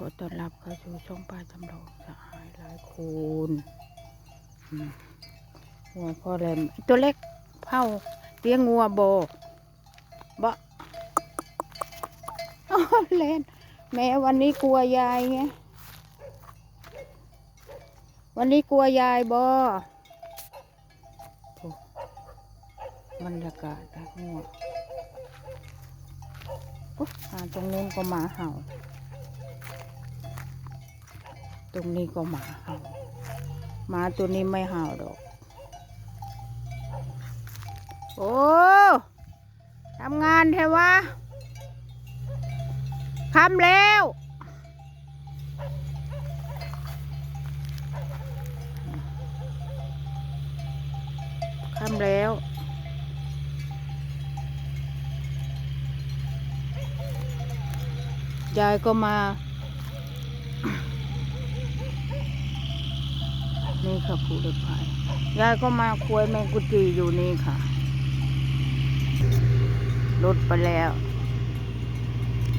ขอต้อนรับเข้าสู่ช่องป้าจำลองสหายหลายคนอืมงัวพ่อแรมตัวเล็กเผาเลี้ยงงัวโบบ่อ้าเล่นแม่วันนี้กลัวยายไงวันนี้กลัวยายบอบรรยากาศนะงัวอุ๊ยอ่าตรงนู้นก็มาเห่า ตรงนี้ก็หมาเห่าหมาตัวนี้ไม่เห่าดอก โอ้ทำงานแท้วะคำแล้วคำแล้วยายก็มา นี่ค่ะผู้เล็กพายยายก็มาคุยแมงกุจีอยู่นี่ค่ะรถไปแล้ว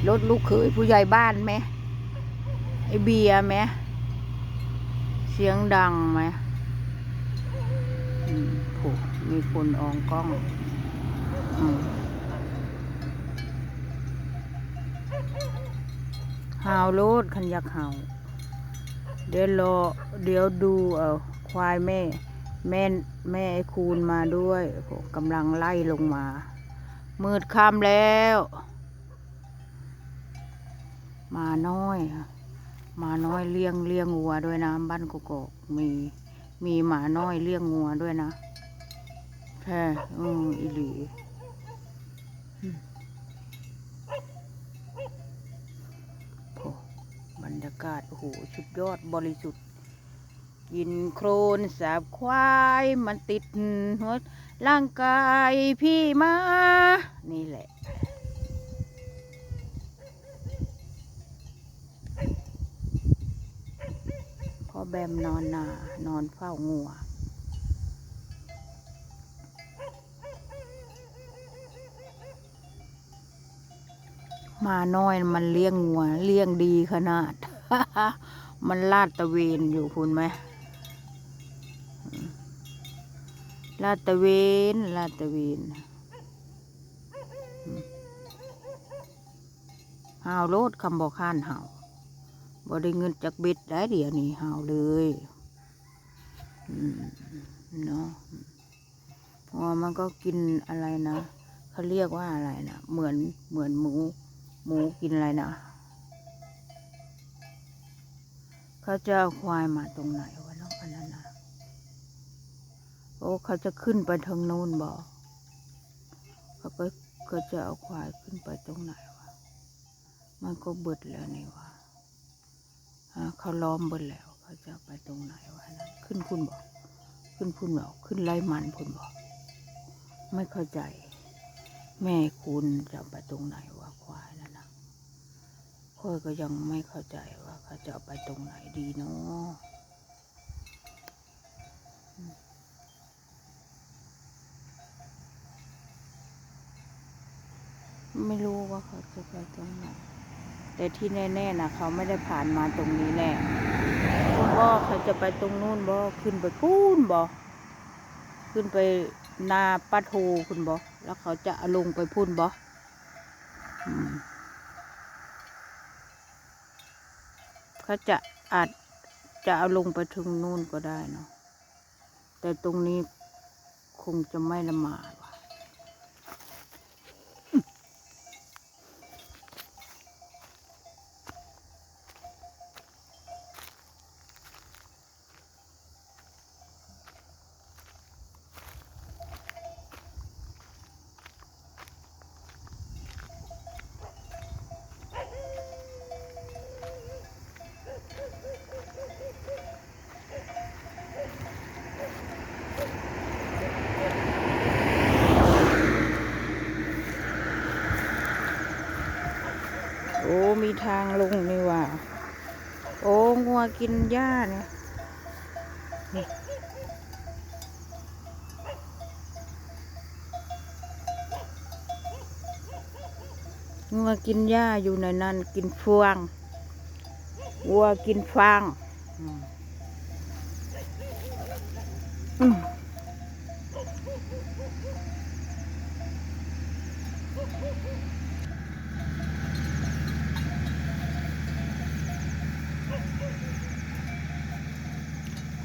รถลูกเขยผู้ใหญ่บ้านไหมไอเบียไหมเสียงดังไหมอืมโหมีคนอองกล้องอหาวรถคันยักหาว เดี๋ยวรอเดี๋ยวดูเออควายแม่ แม่แม่ไอ้คูณมาด้วยโหกำลังไล่ลงมา มืดค่ำแล้ว มาน้อยมาน้อยเลี้ยงเลี้ยงวัวด้วยนะบ้านกกอกมีมีหมาน้อยเลี้ยงงัวด้วยนะแค่อืออีหลีอืมโอ้บ รยากาศ โอ้โหสุดยอดบริสุทธิ์กินโครนสาบควายมันติดหัวร่างกายพี่มา นี่แหละพ่อแบมนอนนานอนเฝ้างัว มาน้อยมันเลี้ยงงัวเลี้ยงดีขนาด มันลาดตะเวนอยู่คุณไหมลาดตะเวนลาดตะเวนอืมหาวโลดคำบอกข้านหาวบ่ได้เงินจากบ็ดได้เดี๋ยวนี้หาวเลยเนาะพราะว่ามันก็กินอะไรนะเขาเรียกว่าอะไรนะเหมือนเหมือนหมู หมูกินอะไรนะเขาจะเอาควายมาตรงไหนวะน้องอันนั้นนะโอ้เขาจะขึ้นไปทางโน้นบอกเขาก็เขาจะเอาควายขึ้นไปตรงไหนวะ มันก็เบิดแล้วนี่วะเขาล้อมเบิดแล้ว เขาจะไปตรงไหนวะนั้นขึ้นพุ่นบอก ขึ้นพุ่นบอก ขึ้นไล่มันพุ่นบอก ไม่เข้าใจ แม่คุณจะไปตรงไหนวะ ค่อยก็ยังไม่เข้าใจว่าเขาจะไปตรงไหนดีเนาะไม่รู้ว่าเขาจะไปตรงไหน แต่ที่แน่ๆนะเขาไม่ได้ผ่านมาตรงนี้แน่คุณบ่เขาจะไปตรงนู้นบ่ขึ้นไปพูนบ่ขึ้นไปนาปัดโฮคุณบ่แล้วเขาจะลงไปพุ่นบ่อืม เขาจะอาจจะเอาลงไปถึงนู่นก็ได้เนาะแต่ตรงนี้คงจะไม่ละหมาด มีทางลงนี่ว่ะโอ้งัวกินหญ้าเนี่ยนี่งัวกินหญ้าอยู่ในนั้นกินฟวงวัวกินฟางอืม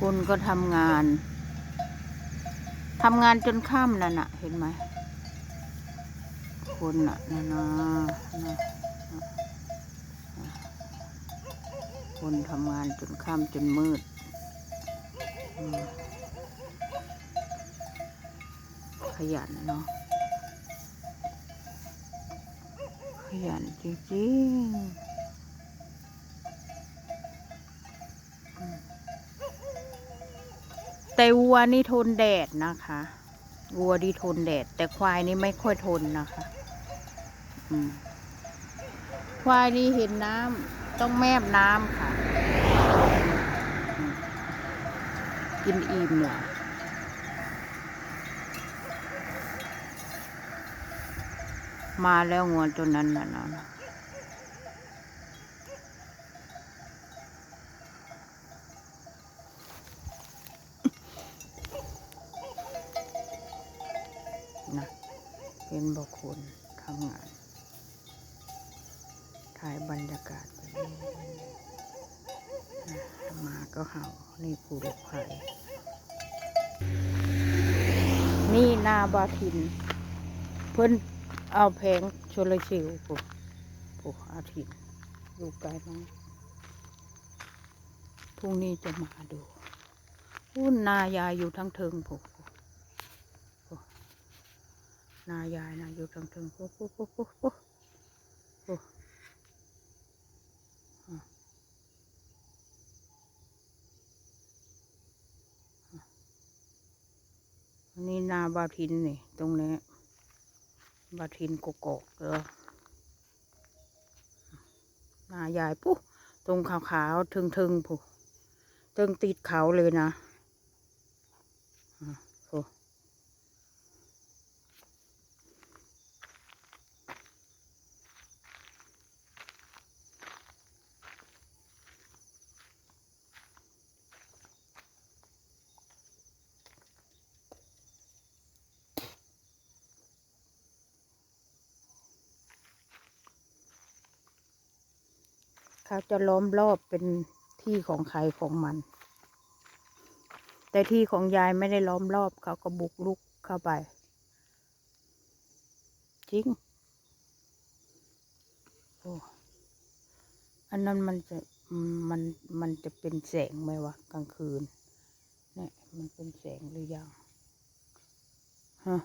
คนก็ทำงานทำงานจนค่ำนั่นน่ะ เห็นไหมคนน่ะนะนะนะคนทำงานจนค่ำจนมืด ขยันเนาะ ขยันจริงๆ แต่วัวนี่ทนแดดนะคะ วัวที่ทนแดด แต่ควายนี่ไม่ค่อยทนนะคะควายนี่เห็นน้ำต้องแมบน้ำค่ะ กินอิ่มเนี่ยมาแล้วงวนตัวนั้นน่ะนะ นะเป็นบุคคลทำงาน ถ่ายบรรยากาศแบบนี้มาก็เห่า นี่ภูเหล็กไฟนี่นาบาทิน เพิ่นเอาแผงโชลชิวปุ๊บปุ๊บอาทิตย์อยู่ไกลมากพรุ่งนี้จะมาดูอุ้นนายายอยู่ทั้งเทิงปุ๊บปุ๊บปุ๊บ นายายนะอยู่ทั้งเทิงปุ๊บปุ๊บปุ๊บปุ๊บปุ๊บปุ๊บนนี้นาบาทินนี่ ตรงนี้ บาทินกกอกเออนาใหญ่ปุ๊บตรงขาวๆ ทึงๆปุ๊ตึงติดเขาเลยนะอะปุ๊ เขาจะล้อมรอบเป็นที่ของใครของมัน แต่ที่ของยายไม่ได้ล้อมรอบเขาก็บุกลุกเข้าไป จริงโอ้อันนั้นมันจะมันมันจะเป็นแสงไหมวะกลางคืนเนี่ยมันเป็นแสงหรือยังฮะ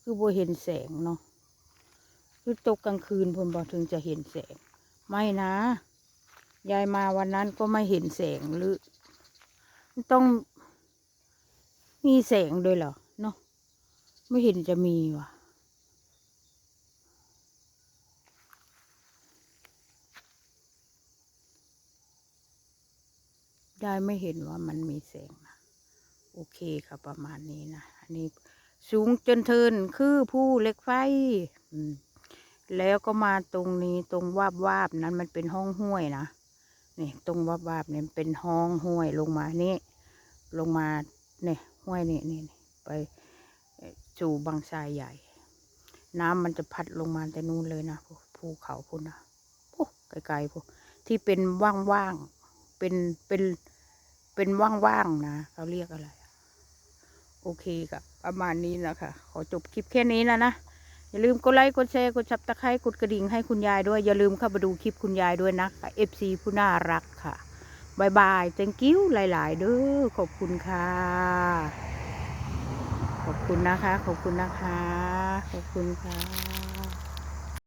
คือบ่เห็นแสงเนาะคือตกกลางคืนผมบอกถึงจะเห็นแสง ไม่นะ ยายมาวันนั้นก็ไม่เห็นแสงหรือ ต้องมีแสงด้วยเหรอเนาะไม่เห็นจะมีว่ะยายไม่เห็นว่ามันมีแสงนะโอเคค่ะประมาณนี้นะอันนี้สูงจนเทินคือผู้เล็กไฟแล้วก็มาตรงนี้ตรงวาบวาบนั้นมันเป็นห้องห้วยนะ นี่ตรงวาบวาบๆเนี่ยเป็นห้องห้วยลงมานี่ ลงมาเนี่ยห้วยนี่นี่นี่ไปสู่บางทรายใหญ่ น้ำมันจะพัดลงมาแต่นู่นเลยนะภูภูเขาพุ่นนะโอ้ไกลๆพวกที่เป็นว่างๆเป็นเป็นเป็นว่างๆนะเขาเรียกอะไร โอเคกับประมาณนี้นะคะ ขอจบคลิปแค่นี้แล้วนะ อย่าลืมกดไลค์กดแชร์กดชับตะไคร้กดกระดิ่งให้คุณยายด้วย อย่าลืมเข้ามาดูคลิปคุณยายด้วยนะคะ FC ผู้น่ารักค่ะบายบาย thank you หลาย ๆ เด้อขอบคุณค่ะ ขอบคุณนะคะ ขอบคุณนะคะ ขอบคุณค่ะ